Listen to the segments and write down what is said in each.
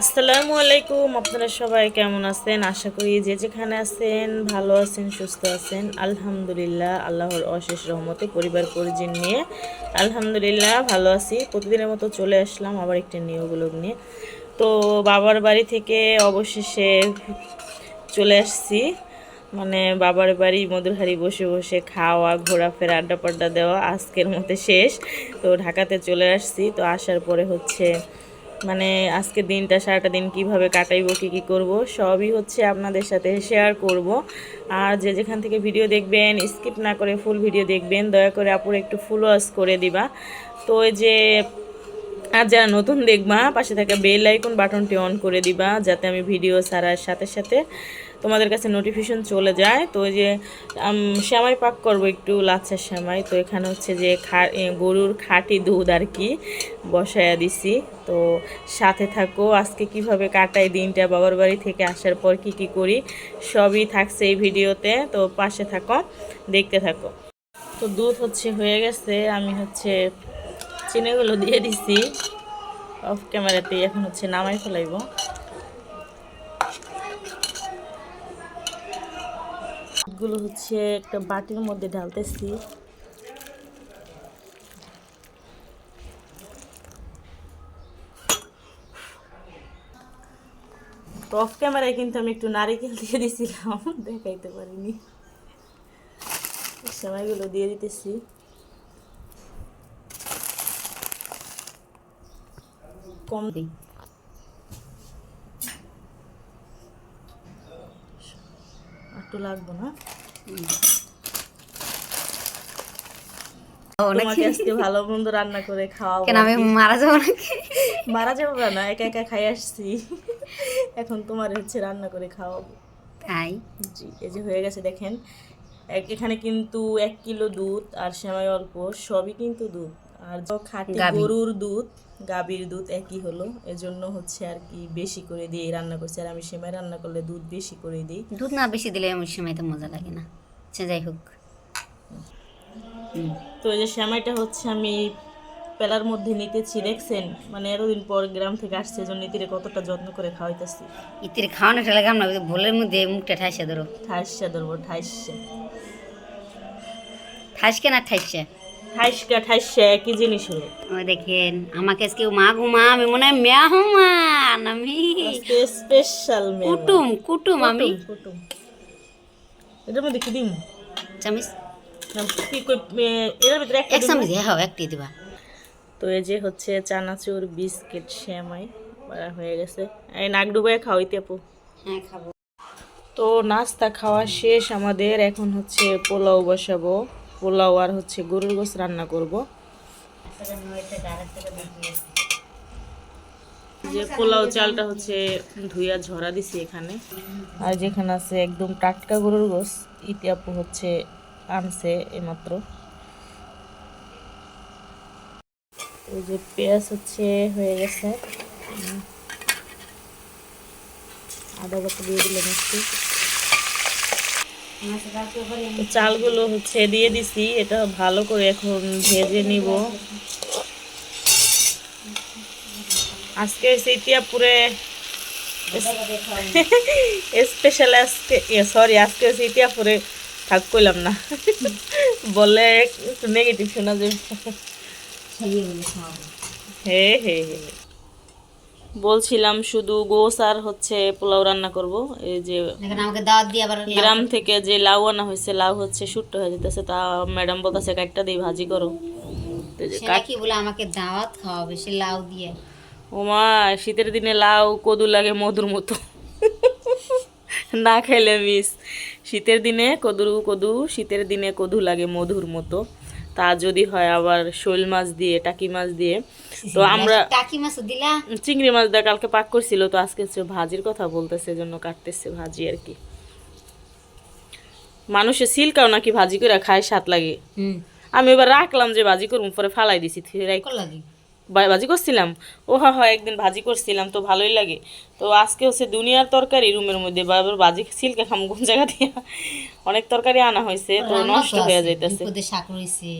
আসসালামু আলাইকুম, আপনারা সবাই কেমন আছেন? আশা করি যে যেখানে আছেন, ভালো আছেন, সুস্থ আছেন। আলহামদুলিল্লাহ, আল্লাহর অশেষ রহমতে পরিবার পরিজন নিয়ে আলহামদুলিল্লাহ ভালো আছি। প্রতিদিনের মতো চলে আসলাম আবার একটি নিয়োগুলো নিয়ে। তো বাবার বাড়ি থেকে অবশেষে চলে আসছি। মানে বাবার বাড়ি মধুরহারি বসে বসে খাওয়া, ঘোরাফেরা আড্ডা পাড্ডা দেওয়া আজকের মধ্যে শেষ। তো ঢাকাতে চলে আসছি। তো আসার পরে হচ্ছে মানে আজকে দিনটা, সারাটা দিন কীভাবে কাটাইব, কী কী করব, সবই হচ্ছে আপনাদের সাথে শেয়ার করব। আর যে যেখান থেকে ভিডিও দেখবেন স্কিপ না করে ফুল ভিডিও দেখবেন, দয়া করে আপুর একটু ফুল ওয়াশ করে দিবা। তো ওই যে, আর যারা নতুন দেখবা, পাশে থাকা বেল আইকন বাটনটি অন করে দিবা, যাতে আমি ভিডিও ছাড়ার সাথে সাথে তোমাদের কাছে নোটিফিকেশন চলে যায়। তো যে শ্যামাই পাক করব একটু লাচ্ছার শ্যামাই তো এখানে হচ্ছে যে খা গরুর খাঁটি দুধ আর কি বসায়া দিছি। তো সাথে থাকো, আজকে কীভাবে কাটাই দিনটা, বাবার বাড়ি থেকে আসার পর কি কি করি, সবই থাকছে এই ভিডিওতে। তো পাশে থাকো, দেখতে থাকো। তো দুধ হচ্ছে হয়ে গেছে, আমি হচ্ছে চিনিগুলো দিয়ে দিছি। অফ ক্যামেরাতেই, এখন হচ্ছে নামাই ফেলাইব। গুলো হচ্ছে একটা বাটির মধ্যে ঢালতেছি। তো অফ ক্যামেরায় কিন্তু আমি একটু নারিকেল দিয়ে দিছিলাম, দেখাইতে পারিনি। সময়গুলো দিয়ে দিতেছি। কম দিই। একটু লাগবো না। তোমাকে আজকে ভালো মন্দ রান্না করে খাওয়াবো কেন আমি মারা যাব নাকি? মারা যাব না একা একা খাই আসছি। এখন তোমার হচ্ছে রান্না করে খাওয়াবো। তাই? জি এই যে হয়ে গেছে দেখেন। এখানে কিন্তু এক কিলো দুধ আর সেমাই অল্প সবই কিন্তু দুধ। আর খাঁটি গরুর দুধ গাভীর দুধ একই হলো। এজন্য হচ্ছে আর কি বেশি করে দিয়ে রান্না করছি। আর আমি সেমাই রান্না করলে দুধ বেশি করে দিই। দুধ না বেশি দিলে আমার সময় তো মজা লাগে না। সে যাই হোক। তো এই যে সেমাইটা হচ্ছে আমি পেলার মধ্যে নিতেছি দেখছেন? মানে এতদিন পর গ্রাম থেকে আসছে এজন্য নিতিরে কতটা যত্ন করে খাওয়াইতেছি। ইতির খাওয়ানোটা লাগে আমরা ভোলের মধ্যে মুখটা ঠাইসা ধরো। ঠাইসা ধরবো ঠাইসা। ঠাইসকে না ঠাইসে? ঠাইসকা ঠাইসা একই জিনিস হলো? ও দেখেন আমাকে আজকে মা গো মা আমি মনে হয় মেহমান আমি আজকে স্পেশাল কুটুম কুটুম আমি। কুটুম এটার মধ্যে কি দিম? চামিচ। ভিতরে এক চামিচ হ্যাঁ একটি দিবা। তো এই যে হচ্ছে চানাচুর বিস্কিট শ্যামাই করা হয়ে গেছে। এই নাক ডুবাই খাওয়াইতে আপু। হ্যাঁ খাব। তো নাস্তা খাওয়া শেষ আমাদের এখন হচ্ছে পোলাও বসাবো। পোলাও আর হচ্ছে গরুর গোস রান্না করব। যে পোলাও চালটা হচ্ছে ধুইয়া ঝরা দিছি এখানে। আর যেখানে আছে একদম টাটকা গরুর গোস ইতি আপু হচ্ছে আনছে এইমাত্র। ওই যে পেঁয়াজ হচ্ছে হয়ে গেছে। আদা বাটা দিয়ে দিলাম একটু। চালগুলো হচ্ছে দিয়ে দিছি এটা ভালো করে এখন ভেজে নিব। আজকে সিটিয়াপুরে স্পেশাল আজকে সরি আজকে সিটিয়াপুরে থাক কইলাম না। বলে একটু নেগেটিভ শোনা যাবে। হে হে হে। বলছিলাম শুধু গোস আর হচ্ছে পোলাও রান্না করব। এই যে দেখেন আমাকে দাওয়াত দিয়ে আবার গ্রাম থেকে যে লাউ আনা হয়েছে লাউ হচ্ছে শুট্ট হয়ে যেতেছে তা ম্যাডাম বলতেছে কাটটা দিয়ে ভাজি করো। নাকি বলে আমাকে দাওয়াত খাওয়াবে সে লাউ দিয়ে? ওমা শীতের দিনে লাউ কদু লাগে মধুর মতো। না খাইলে মিস শীতের দিনে কদু কদু শীতের দিনে কদু লাগে মধুর মতো। তা যদি হয় আবার শৈল মাছ দিয়ে টাকি মাছ দিয়ে। তো আমরা টাকি মাছ দিলা? চিংড়ি মাছ দিয়ে কালকে পাক করছিল তো আজকে হচ্ছে ভাজির কথা বলতেছে জন্য কাটতেছে ভাজি আর কি। মানুষে সিলকাও নাকি ভাজি করে খায় স্বাদ লাগে। হুম। আমি এবার রাখলাম যে ভাজি করব পরে ফালাই দিছি রাখ- বা- ভাজি করছিলাম। ও হ্যাঁ হয় একদিন ভাজি করছিলাম তো ভালোই লাগে। তো আজকে হচ্ছে দুনিয়ার তরকারি রুমের মধ্যে বা এবার ভাজি সিলকে খাম কোন জায়গা দিয়ে। অনেক তরকারি আনা হয়েছে তো নষ্ট হয়ে যাইতেছে। বিপদে শাক রয়েছে।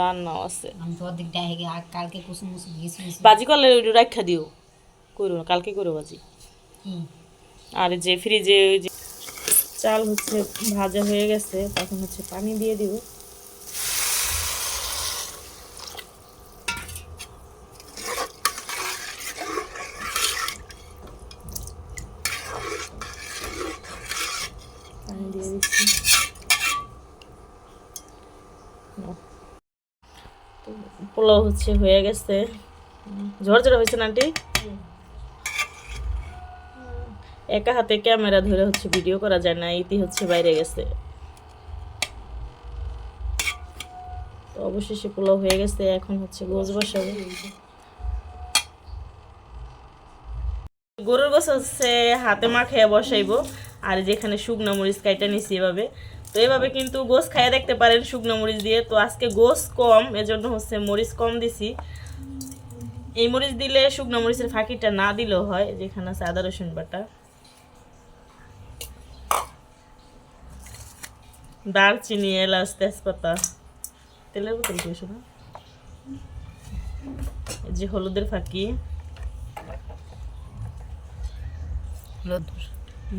রান্নাও আছে। আমি তো অর্ধেক ডাহে গিয়ে আর কালকে কুসুম মুসুম গেছি ভাজি করলে রাখা দিও। করো কালকে করো বাজি আর যে ফ্রিজে ওই যে চাল হচ্ছে ভাজা হয়ে গেছে তখন হচ্ছে পানি দিয়ে দিব পোলাও হচ্ছে, হয়ে গেছে। হয়েছে আন্টি একা হাতে ক্যামেরা ধরে হচ্ছে ভিডিও করা যায় না, ইতি হচ্ছে বাইরে গেছে। অবশেষে পোলাও হয়ে গেছে, এখন হচ্ছে গোছ বসাবো। গরুর গোছ হচ্ছে, হাতে মাখিয়ে বসাইবো। আর যেখানে শুকনো মরিচ কাইটা নিছি এভাবে। তো এভাবে কিন্তু গোস খাইয়ে দেখতে পারেন শুকনো মরিচ দিয়ে। তো আজকে গোস কম, এজন্য হচ্ছে মরিচ কম দিছি। এই মরিচ দিলে শুকনো মরিচের ফাঁকিটা না দিলেও হয়, যেখানে আছে আদা, রসুন বাটা। দারচিনি, এলাচ, তেজপাতা। তেলের বোতল দিয়েছ না? যে হলুদের ফাঁকি।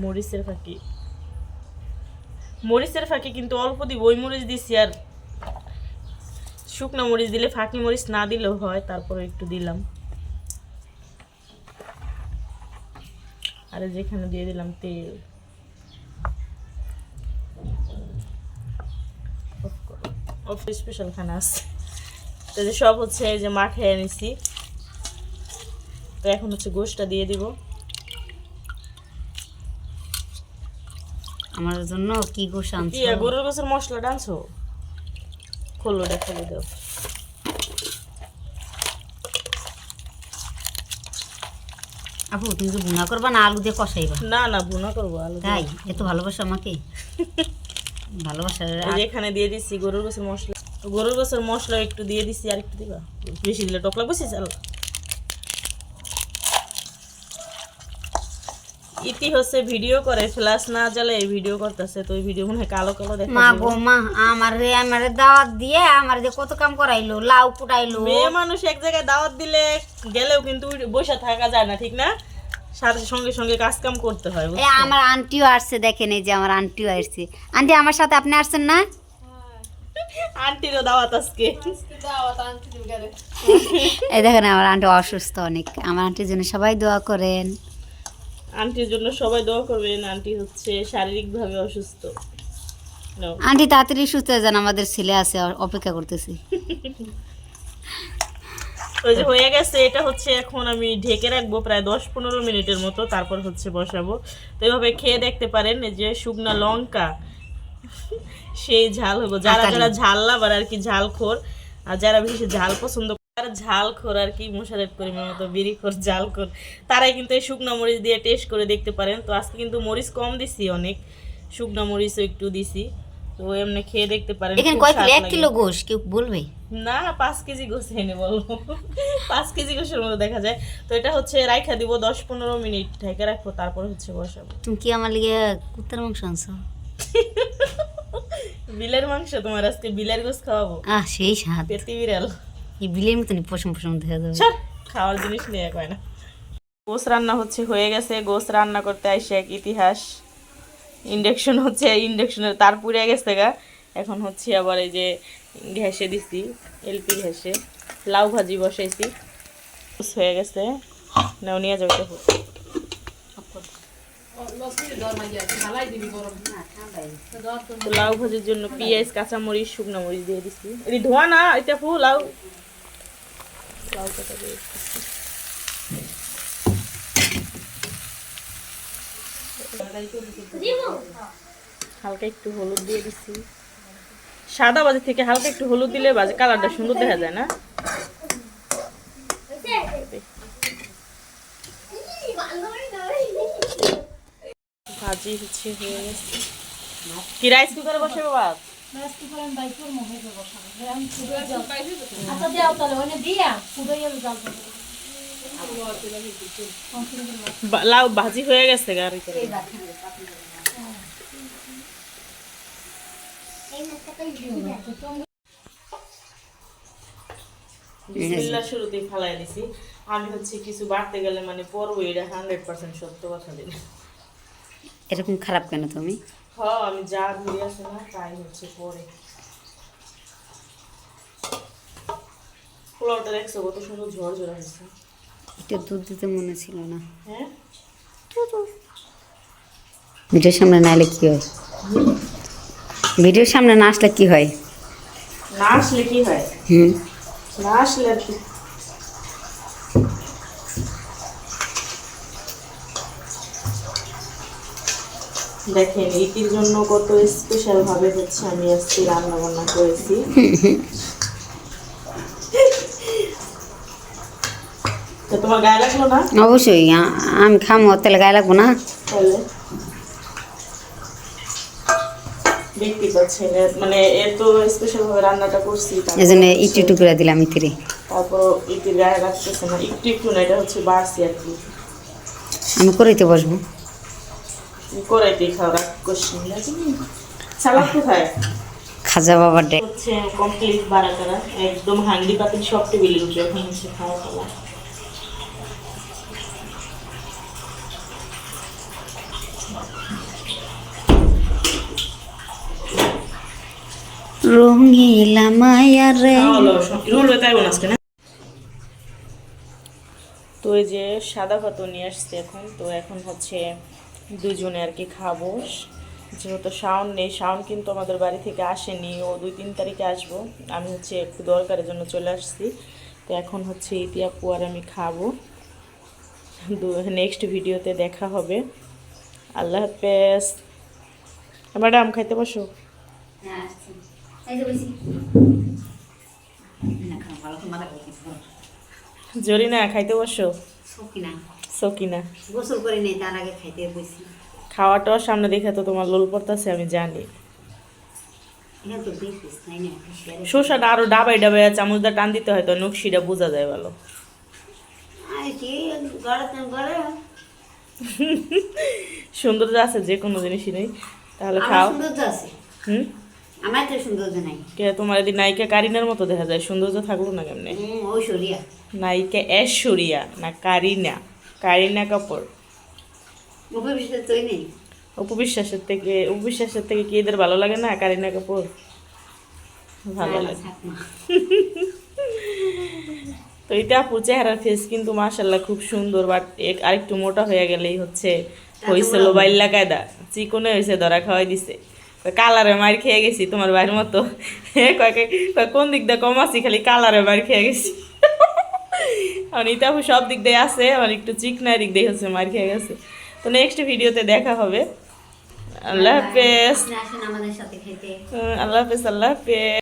মরিচের ফাঁকি। মরিচের ফাঁকি কিন্তু অল্প দিব, ওই মরিচ দিছি আর শুকনো মরিচ দিলে ফাঁকি মরিচ না দিলেও হয়, তারপরে একটু দিলাম। আর যেখানে দিয়ে দিলাম তেল। অফ স্পেশাল খানা আছে। তো সব হচ্ছে যে মাঠে এনেছি তো এখন হচ্ছে গোশটা দিয়ে দিব। আমার জন্য কি গোস আনছো আর গরুর গোছের মশলা ডানছো খোলো রে খোলো দাও। আপু তুমি তো ভুনা করবা না আলু দিয়ে কষাইবা? না না ভুনা করব আলু তাই? এত ভালোবাসা আমাকে। ভালোবাসা এই যে এখানে দিয়ে দিচ্ছি গরুর গোছের মশলা। গরুর গোছের মশলা একটু দিয়ে দিচ্ছি আর একটু দিবা? বেশি দিলে টক লাগবে চাল। ইতি হচ্ছে ভিডিও করে ফ্ল্যাশ না জ্বালে এই ভিডিও করতেছে তো ভিডিও মনে কালো কালো দেখা মা গো মা আমার রে আমার দাওয়াত দিয়ে আমার যে কত কাম করাইলো লাউ কুটাইলো। মেয়ে মানুষ এক জায়গায় দাওয়াত দিলে গেলেও কিন্তু বসে থাকা যায় না ঠিক না? সাথে সঙ্গে সঙ্গে কাজ কাম করতে হয় এ বুঝছ? আমার আন্টিও আসছে দেখেন এই যে আমার আন্টিও আসছে। আন্টি আমার সাথে আপনি আসছেন না? আন্টিরও দাওয়াত আজকে। এই দেখেন আমার আন্টি অসুস্থ অনেক। আমার আন্টির জন্য সবাই দোয়া করেন। আন্টির জন্য সবাই দোয়া করবেন আন্টি হচ্ছে শারীরিকভাবে অসুস্থ। আন্টি তাড়াতাড়ি সুস্থ হয়ে যান আমাদের ছেলে আছে অপেক্ষা করতেছি। ওই যে হয়ে গেছে এটা হচ্ছে এখন আমি ঢেকে রাখব প্রায় দশ পনেরো মিনিটের মতো তারপর হচ্ছে বসাবো। তো এইভাবে খেয়ে দেখতে পারেন এই যে শুকনা লঙ্কা সেই ঝাল হব। যারা যারা ঝাল লাভার আর কি ঝাল খোর আর যারা বেশি ঝাল পছন্দ তারা ঝাল খোর আর কি মোশারেফ করিমের মতো বিড়ি খোর ঝাল খোর। তারাই কিন্তু এই শুকনা মরিচ দিয়ে টেস্ট করে দেখতে পারেন। তো আজকে কিন্তু মরিচ কম দিছি অনেক শুকনা মরিচও একটু দিছি। তো এমনি খেয়ে দেখতে পারেন এখানে কয় কিলো? গোশ কেউ বলবে? না পাঁচ কেজি গোস এনে বলব কেজি গোসের মতো দেখা যায়। তো এটা হচ্ছে রাইখা দিব দশ পনেরো মিনিট ঢেকে রাখব তারপর হচ্ছে বসাবো। তুমি কি আমার লিগে কুত্তার মাংস আনছো? বিলের মাংস তোমার আজকে বিলের গোস খাওয়াবো। আহ সেই স্বাদ। পেতি বিড়াল। এই বিলের মতনই পশম পশম দেখা যাবে। খাওয়ার জিনিস নিয়ে কয় না। গোস রান্না হচ্ছে, হয়ে গেছে, গোস রান্না করতে আইসে এক ইতিহাস। ইন্ডাকশন হচ্ছে ইন্ডাকশনের তার পুড়ে গেছে গা। এখন হচ্ছে আবার এই যে ঘ্যাসে দিছি এলপি ঘ্যাসে লাউ ভাজি বসাইছি। হয়ে গেছে। নাও, নিয়ে দেখো। তো লাউ ভাজির জন্য পেঁয়াজ, কাঁচামরিচ, শুকনো মরিচ দিয়ে দিছি। এটি ধোয়া না, এটা ফু লাউ। লাউ কাটা দিয়ে দিচ্ছি। হালকা একটু হলুদ দিয়ে দিছি। সাদা বাজি থেকে হালকা একটু হলুদ দিলে বাজে কালারটা সুন্দর দেখা যায় না? ভাজি হচ্ছে হয়ে কি রাইস কুকারে বসে বাবা? বা- লাউ ভাজি হয়ে গেছে গাড়ি করে। শুরুতেই ফালাই দিছি। আমি হচ্ছে কিছু বাড়তে গেলে মানে পড়ব এটা হান্ড্রেড পার্সেন্ট সত্য কথা দিন এরকম খারাপ কেন তুমি? হ আমি যা ঘুরে আসে না তাই হচ্ছে পরে। পোলাওটা দেখছ কত সুন্দর ঝড় ঝরা হয়েছে। একটু দুধ দিতে মনে ছিল না। হ্যাঁ? ভিডিওর সামনে না এলে কি হয়? ভিডিওর সামনে না আসলে কি হয়? না আসলে কি হয়? হুম। না আসলে দেখেন ইটির জন্য কত স্পেশাল ভাবে হচ্ছে আমি আজকে রান্না বান্না করেছি। তো তোমার গায়ে লাগল না? অবশ্যই আমি খামো তাহলে গায়ে লাগবো না? তাহলে। দেখতে পাচ্ছেন মানে এত স্পেশাল ভাবে রান্নাটা করছি এই জন্য হচ্ছে- একটু একটু করে দিলাম ইতিরে। তারপর ইটির গায়ে লাগতেছে না একটু একটু না এটা হচ্ছে বাড়ছি আর কি। আমি করিতে বসবো। করাইতেই খাও রাগ করছি না। সালাদ কোথায়? খাজা বাবার ডে হচ্ছে কমপ্লিট বাড়া করা একদম হান্ডি পাতিল সব টেবিলে উঠবে এখন হচ্ছে খাওয়া খাওয়া রঙিলা মায়া রে। তো এই যে সাদা ভাত নিয়ে আসছে এখন তো এখন হচ্ছে দুজনে আর কি খাব। যেহেতু শাওন নেই শাওন কিন্তু আমাদের বাড়ি থেকে আসেনি ও দুই তিন তারিখে আসব। আমি হচ্ছে একটু দরকারের জন্য চলে আসছি। তো এখন হচ্ছে ইতিয়াপু পুয়ার আমি খাব। নেক্সট ভিডিওতে দেখা হবে। আল্লাহ হাফেজ। ম্যাডাম খাইতে বসো। জরি না খাইতে বসো। সকিনা গোসল করে নেই তার আগে খাইতে বসি খাওয়াটাও সামনে দেখে তো তোমার লোল পড়তেছে আমি জানি। শসাটা আরও ডাবাই ডাবাই চামচ দা টান দিতে হয় তো নকশিটা বোঝা যায় ভালো। সৌন্দর্য আছে যে কোনো জিনিসই নেই। তাহলে খাও। হুম? আমার তো সৌন্দর্য নাই। কে তোমার এদিন নায়িকা কারিনার মতো দেখা যায় সৌন্দর্য থাকল না কেমনে? ঐশ্বরিয়া। নায়িকা ঐশ্বরিয়া না কারিনা। কারিনা কাপুর। উপবিশ্বাসের থেকে উপবিশ্বাসের থেকে কি এদের ভালো লাগে না কারিনা কাপুর? ভালো লাগে। তো এটা আপুর চেহারার ফেস কিন্তু মাশাল্লাহ খুব সুন্দর বাট আরেকটু মোটা হয়ে গেলেই হচ্ছে হয়েছিল বাইল্লা কায়দা। চিকনে হয়েছে ধরা খাওয়াই দিছে। কালারে মার খেয়ে গেছি তোমার বাইরের মতো। কোন দিক দিয়ে কম আছি খালি কালারে মার খেয়ে গেছি। অনিতা সব দিক দিয়ে আছে আমার একটু চিকনা দিক দিয়ে হচ্ছে মার খেয়ে গেছে। তো নেক্সট ভিডিওতে দেখা হবে। আল্লাহ হাফেজ। আল্লাহ হাফেজ আল্লাহ হাফেজ।